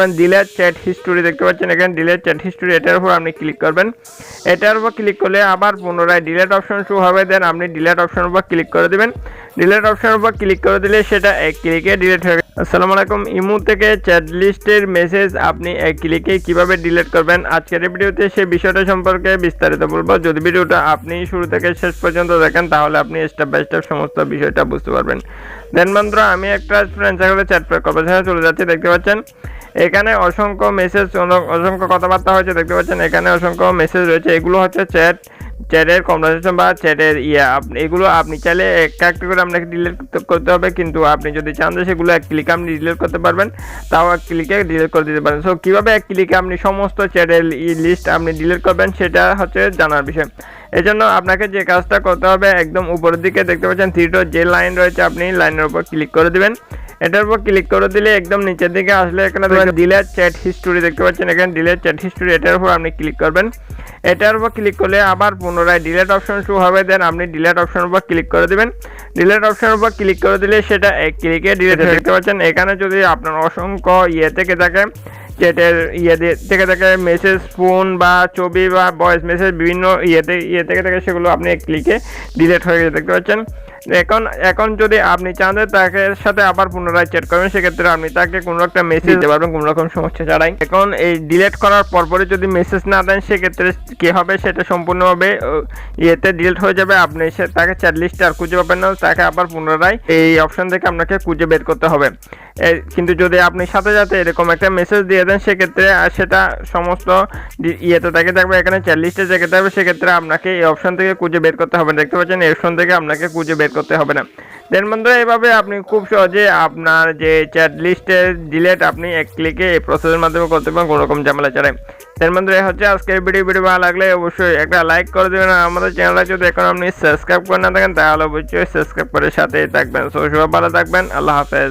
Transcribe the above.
করবেন delete chat history দেখতে পাচ্ছেন এখানে ডিলেট চ্যাট হিস্টোরি এটার উপর আপনি ক্লিক করবেন। এটার উপর ক্লিক করলে আবার পুনরায় ডিলেট অপশন শো হবে দেন আপনি ডিলেট অপশন উপর ক্লিক করে দিবেন। ডিলেট অপশন উপর ক্লিক করে দিলে সেটা এক ক্লিকে ডিলেট হয়ে আসসালামু আলাইকুম ইমো থেকে চ্যাট লিস্টের মেসেজ আপনি এক ক্লিকে কীভাবে ডিলিট করবেন? আজকের ভিডিওতে সেই বিষয়টা সম্পর্কে বিস্তারিত বলব। যদি ভিডিওটা আপনি শুরু থেকে শেষ পর্যন্ত দেখেন, তাহলে আপনি স্টেপ বাই স্টেপ সমস্ত বিষয়টা বুঝতে পারবেন। দেন বন্ধুরা, আমি একটা ফ্রেন্ড চ্যাট কনভারসেশনে চলে যাচ্ছি, দেখতে পাচ্ছেন? এখানে অসংখ্য মেসেজ অসংখ্য কথাবার্তা হয়েছে, দেখতে পাচ্ছেন, এখানে অসংখ্য মেসেজ রয়েছে। এগুলো হচ্ছে চ্যাট চ্যাটের কনভারসেশন বা চ্যাটের ইয়ে। এগুলো আপনি চাইলে একটা একটা করে আপনাকে ডিলিট করতে হবে, কিন্তু আপনি যদি চান যে সেগুলো এক ক্লিকে আপনি ডিলিট করতে পারবেন, তাও এক ক্লিকে ডিলিট করে দিতে পারেন। সো কীভাবে এক ক্লিকে আপনি সমস্ত চ্যাটের লিস্ট আপনি ডিলিট করবেন, সেটা হচ্ছে জানার বিষয়। এই জন্য আপনাকে যে কাজটা করতে হবে একদম উপরের দিকে দেখতে পাচ্ছেন থ্রিটোর যে লাইন রয়েছে আপনি লাইনের উপর ক্লিক করে দিবেন। এটার উপর ক্লিক করে দিলে একদম নিচের দিকে আসলে এখানে ডিলের চ্যাট হিস্টোরি দেখতে পাচ্ছেন। এখানে ডিলের চ্যাট হিস্টোরি এটার উপর আপনি ক্লিক করবেন। এটার উপর ক্লিক করলে আবার পুনরায় ডিলেট অপশন শো হবে দেন আপনি ডিলেট অপশনের উপর ক্লিক করে দিবেন। ডিলেট অপশনের উপর ক্লিক করে দিলে সেটা এক ক্লিকে ডিলেট দেখতে পাচ্ছেন এখানে যদি আপনার অসংখ্য ইয়ে থেকে থাকে চ্যাটের ইয়ে থেকে থাকে মেসেজ ফোন বা ছবি বা ভয়েস মেসেজ বিভিন্ন ইয়েতে ইয়ে থেকে থাকে সেগুলো আপনি ক্লিকে ডিলেট হয়ে গেছে, দেখতে পাচ্ছেন? এখন এখন যদি আপনি চান তাকে সাথে আবার পুনরায় চ্যাট করবেন, সেক্ষেত্রে আপনি তাকে কোনো একটা মেসেজ দিতে পারবেন, কোনো রকম সমস্যা ছাড়াই। এখন এই ডিলেট করার পরপরে যদি মেসেজ না দেন, সেক্ষেত্রে কি হবে? সেটা সম্পূর্ণভাবে ইয়েতে ডিলেট হয়ে যাবে। আপনি সে, তাকে চ্যাট লিস্টে আর খুঁজে পাবেন না, তাকে আবার পুনরায় এই অপশন থেকে আপনাকে খুঁজে বের করতে হবে। কিন্তু যদি আপনি সাথে সাথে এরকম একটা মেসেজ দিয়ে দেন, সেক্ষেত্রে সেটা সমস্ত ইয়েতে থেকে থাকবে এখানে লিস্টে থেকে থাকবে সেক্ষেত্রে আপনাকে এই অপশন থেকে খুঁজে বের করতে হবে। দেখতে পাচ্ছেন, এই অপশন থেকে আপনাকে খুঁজে বের করতে হবে না। দেন বন্ধুরা, এভাবে আপনি খুব সহজে আপনার যে চ্যাট লিস্টের ডিলেট আপনি এক ক্লিকে এই প্রসেসের মাধ্যমে করতে পারেন, কোনো রকম ঝামেলা ছাড়াই। দেন বন্ধুরা হচ্ছে আজকের ভিডিও ভিডিও ভালো লাগলে অবশ্যই একটা লাইক করে দেবেন আর আমাদের চ্যানেলটা যদি এখন আপনি সাবস্ক্রাইব করে না থাকেন, তাহলে অবশ্যই সাবস্ক্রাইব করে সাথেই থাকবেন। সো ভালো থাকবেন, আল্লাহ হাফেজ।